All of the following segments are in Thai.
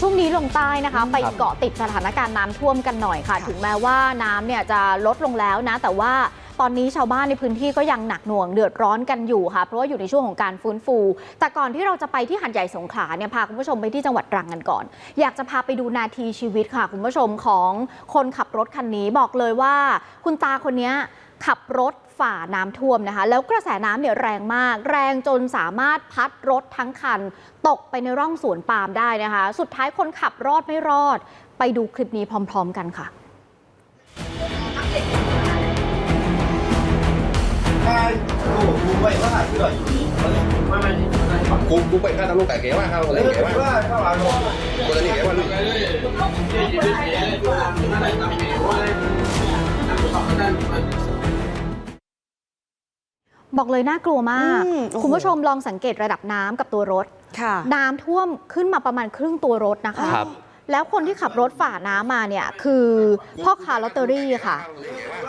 ช่วงนี้ลงใต้นะคะไปครับเกาะติดสถานการณ์น้ำท่วมกันหน่อยค่ะค่ะ ถึงแม้ว่าน้ำเนี่ยจะลดลงแล้วนะ แต่ว่าตอนนี้ชาวบ้านในพื้นที่ก็ยังหนักหน่วงเดือดร้อนกันอยู่ค่ะ เพราะว่าอยู่ในช่วงของการฟื้นฟู แต่ก่อนที่เราจะไปที่หัดใหญ่สงขลาเนี่ยพาคุณผู้ชมไปที่จังหวัดตรังกันก่อน อยากจะพาไปดูนาทีชีวิตค่ะ คุณผู้ชมของคนขับรถคันนี้บอกเลยว่า คุณตาคนเนี้ยขับรถ ฝ่าน้ำท่วมนะคะ แล้วกระแสน้ำเนี่ยแรงมาก แรงจนสามารถพัดรถทั้งคัน ตกไปในร่องสวนปาล์มได้นะคะ สุดท้ายคนขับรอดไม่รอด ไปดูคลิปนี้พร้อม ๆ กันค่ะ Cú, cú quậy ra lúc cái kế mà, không lấy kế mà. Cô ta đi kế mà luôn. บอกเลยน่ากลัวมากอืมโอ้โหคุณผู้ชมลองสังเกตระดับน้ำกับตัวรถค่ะน้ำท่วมขึ้นมาประมาณครึ่งตัวรถนะคะครับแล้วคนที่ขับรถฝ่าน้ำมาเนี่ยคือพ่อค้าลอตเตอรี่ค่ะ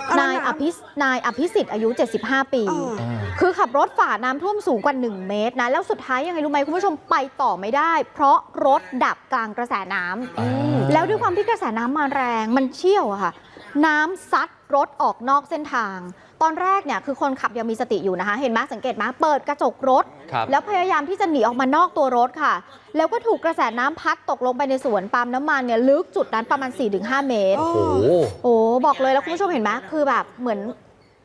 อะไรนะนายอภิสนายอภิสิทธิ์อายุ 75 ปีเอออ่าคือขับรถฝ่าน้ำท่วมสูงกว่า 1 เมตรนะ แล้วสุดท้ายยังไงรู้ไหมคุณผู้ชมไปต่อไม่ได้ เพราะรถดับกลางกระแสน้ำอ่าแล้วด้วยความที่กระแสน้ำมาแรงมันเชี่ยวอะค่ะ น้ำซัดรถออกนอกเส้นทาง ตอนแรกเนี่ยคือคนขับยังมีสติอยู่นะคะ เห็นไหมสังเกตไหมเปิดกระจกรถ ครับ แล้วพยายามที่จะหนีออกมานอกตัวรถค่ะ แล้วก็ถูกกระแสน้ำพัดตกลงไปในสวนปาล์มน้ำมันเนี่ยลึกจุดนั้นประมาณ 4-5 เมตร โอ้โอ้โหโอ้บอกเลยแล้วคุณผู้ชมเห็นไหมคือแบบเหมือน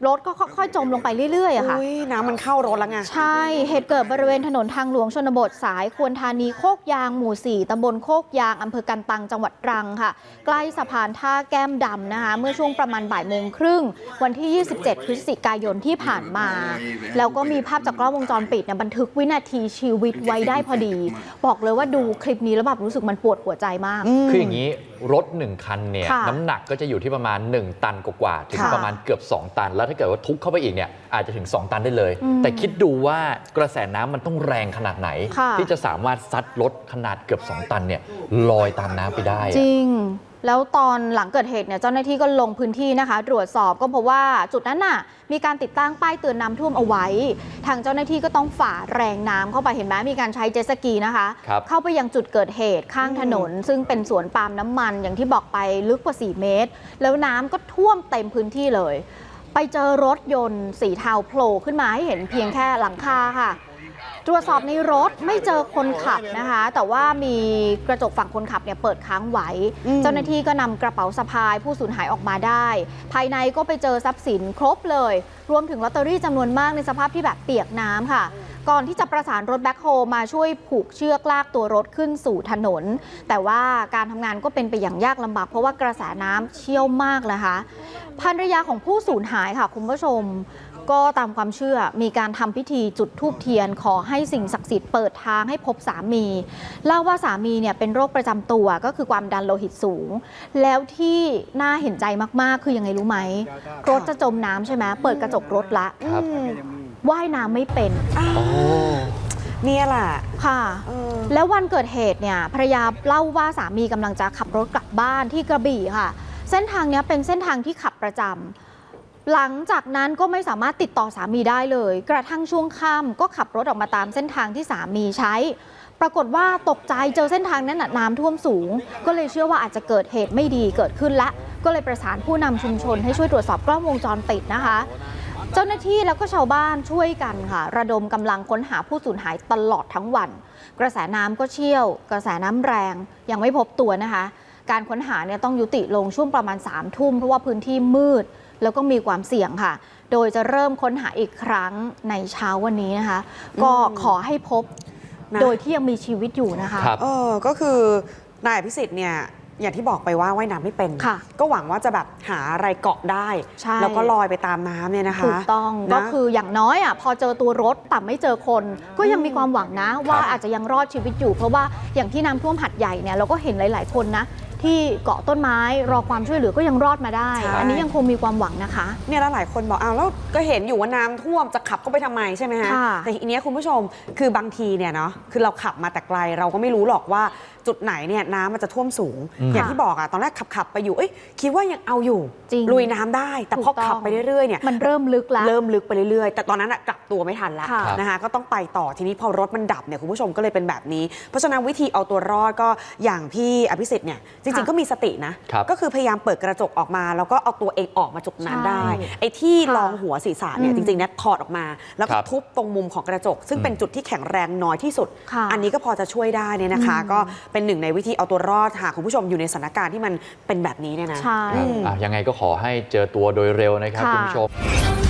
รถก็ค่อยๆ จมลงไปเรื่อยๆอะค่ะอุ้ยน้ำมันเข้ารถแล้วไง ใช่ เหตุเกิดบริเวณถนนทางหลวงชนบทสายควรธานีโคกยางหมู่ 4 ตำบลโคกยางอำเภอกันตังจังหวัดตรังค่ะ ใกล้สะพานท่าแก้มดำนะคะ เมื่อช่วงประมาณบ่ายโมงครึ่ง วันที่ 27 พฤศจิกายนที่ผ่านมา แล้วก็มีภาพจากกล้องวงจรปิดเนี่ยบันทึกวินาทีชีวิตไว้ได้พอดี บอกเลยว่าดูคลิปนี้แล้วแบบรู้สึกมันปวดหัวใจมาก คืออย่างนี้รถ1คันเนี่ยค่ะน้ำหนักก็จะอยู่ที่ประมาณ 1 ตันกว่าๆถึงค่ะประมาณเกือบ 2 ตันแล้วถ้าเกิดว่าทุบเข้าไปอีกเนี่ยอาจจะถึง 2 ตันได้เลยอืมแต่คิดดูว่ากระแสน้ำมันต้องแรงขนาดไหนค่ะที่จะสามารถซัดรถขนาดเกือบ 2 ตันเนี่ยลอยตามน้ำไปได้จอะริงแล้วตอนหลังเกิดเหตุเนี่ยเจ้าหน้าที่ก็ลงพื้นที่นะคะ ตรวจสอบก็พบว่าจุดนั้นน่ะ มีการติดตั้งป้ายเตือนน้ำท่วมเอาไว้ ทางเจ้าหน้าที่ก็ต้องฝ่าแรงน้ำเข้าไปเห็นไหมมีการใช้เจ็ตสกีนะคะครับเข้าไปยังจุดเกิดเหตุข้างถนน ซึ่งเป็นสวนปาล์มน้ำมันอย่างที่บอกไปลึกกว่า 4 เมตร แล้วน้ำก็ท่วมเต็มพื้นที่เลย ไปเจอรถยนต์สีเทาโผล่ขึ้นมาให้เห็นเพียงแค่หลังคาค่ะ ตรวจสอบในรถไม่เจอคนขับนะคะ แต่ว่ามีกระจกฝั่งคนขับเนี่ยเปิดค้างไว้อืมเจ้าหน้าที่ก็นำกระเป๋าสะพายผู้สูญหายออกมาได้ ภายในก็ไปเจอทรัพย์สินครบเลย รวมถึงลอตเตอรี่จำนวนมากในสภาพที่แบบเปียกน้ำค่ะก่อนที่จะประสานรถแบ็คโฮมาช่วยผูกเชือกลากตัวรถขึ้นสู่ถนน แต่ว่าการทำงานก็เป็นไปอย่างยากลำบากเพราะว่ากระแสน้ำเชี่ยวมากนะคะ ภรรยาของผู้สูญหายค่ะคุณผู้ชม ก็ตามความเชื่อมีการทำพิธีจุดธูปเทียนขอให้สิ่งศักดิ์สิทธิ์เปิดทางให้พบสามี เล่าว่าสามีเนี่ยเป็นโรคประจำตัวก็คือความดันโลหิตสูง แล้วที่น่าเห็นใจมากๆ คือยังไงรู้ไหม รถจะจมน้ำใช่ไหมเปิดกระจกรถละครับอืมว่ายน้ำไม่เป็นอ้าวโอ้เนี่ยแหละค่ะเออแล้ววันเกิดเหตุเนี่ยภรรยาเล่าว่าสามีกำลังจะขับรถกลับบ้านที่กระบี่ค่ะเส้นทางนี้เป็นเส้นทางที่ขับประจำหลังจากนั้นก็ไม่สามารถติดต่อสามีได้เลย กระทั่งช่วงค่ำก็ขับรถออกมาตามเส้นทางที่สามีใช้ ปรากฏว่าตกใจเจอเส้นทางนั้นน้ำท่วมสูง ก็เลยเชื่อว่าอาจจะเกิดเหตุไม่ดีเกิดขึ้นละ ก็เลยประสานผู้นำชุมชนให้ช่วยตรวจสอบกล้องวงจรปิดนะคะเจ้าหน้าที่แล้วก็ชาวบ้านช่วยกันค่ะ ระดมกำลังค้นหาผู้สูญหายตลอดทั้งวัน กระแสน้ำก็เชี่ยว กระแสน้ำแรงยังไม่พบตัวนะคะ การค้นหาเนี่ยต้องยุติลงช่วงประมาณ3ามทุ่ม เพราะว่าพื้นที่มืดแล้วก็มีความเสี่ยงค่ะ โดยจะเริ่มค้นหาอีกครั้งในเช้าวันนี้นะคะ ก็ขอให้พบนะโดยที่ยังมีชีวิตอยู่นะคะครับเออก็คือนายอภิสิทธิ์เนี่ยอย่างที่บอกไปว่าว่ายน้ำไม่เป็นค่ะก็หวังว่าจะแบบหาอะไรเกาะได้ใช่แล้วก็ลอยไปตามน้ำเนี่ยนะคะ ถูกต้องนะก็คืออย่างน้อยอะพอเจอตัวรถแต่ไม่เจอคน ก็ยังมีความหวังนะ ว่าอาจจะยังรอดชีวิตอยู่ เพราะว่าอย่างที่น้ำท่วมหัดใหญ่เนี่ยเราก็เห็นหลาย ๆ คนนะ ที่เกาะต้นไม้รอความช่วยเหลือก็ยังรอดมาได้ ใช่ อันนี้ยังคงมีความหวังนะคะ เนี่ยแล้วหลายคนบอกอ้าวแล้วก็เห็นอยู่ว่าน้ำท่วมจะขับก็ไปทำไมใช่ไหมฮะค่ะแต่ทีเนี้ยคุณผู้ชมคือบางทีเนี่ยเนาะคือเราขับมาแต่ไกลเราก็ไม่รู้หรอกว่า จุดไหนเนี่ยน้ำมันจะท่วมสูงอืมอย่างที่บอกอะตอนแรกขับขับๆไปอยู่เอ้ยคิดว่ายังเอาอยู่จริงลุยน้ำได้ แต่พอถูกต้อง ขับไปเรื่อยๆเนี่ยมันเริ่มลึกแล้วเริ่มลึกไปเรื่อยๆ แต่ตอนนั้นอะกลับตัวไม่ทันแล้วค่ะ นะคะก็ต้องไปต่อทีนี้พอรถมันดับเนี่ยคุณผู้ชมก็เลยเป็นแบบนี้ เพราะฉะนั้นวิธีเอาตัวรอดก็อย่างพี่อภิสิทธิ์เนี่ยจริงค่ะๆก็มีสตินะครับก็คือพยายามเปิดกระจกออกมา แล้วก็เอาตัวเองออกมาจากนั้นใช่ได้ไอ้ที่ค่ะรองหัวศีรษะเนี่ยอืจมริงๆเนี่ยถอดออกมา แล้วก็ครับ ทุบตรงมุมของกระจก ซึ่งอืมเป็นจุดที่แข็งแรงน้อยที่สุด ค่ะ อันนี้ก็พอจะช่วยได้เนี่ยนะคะอืมก็เป็นหนึ่งในวิธีเอาตัวรอดหากคุณผู้ชมอยู่ในสถานการณ์ที่มันเป็นแบบนี้เนี่ยนะใช่ ครับอะยังไงก็ขอให้เจอตัวโดยเร็วนะครับค่ะ คุณผู้ชมทำ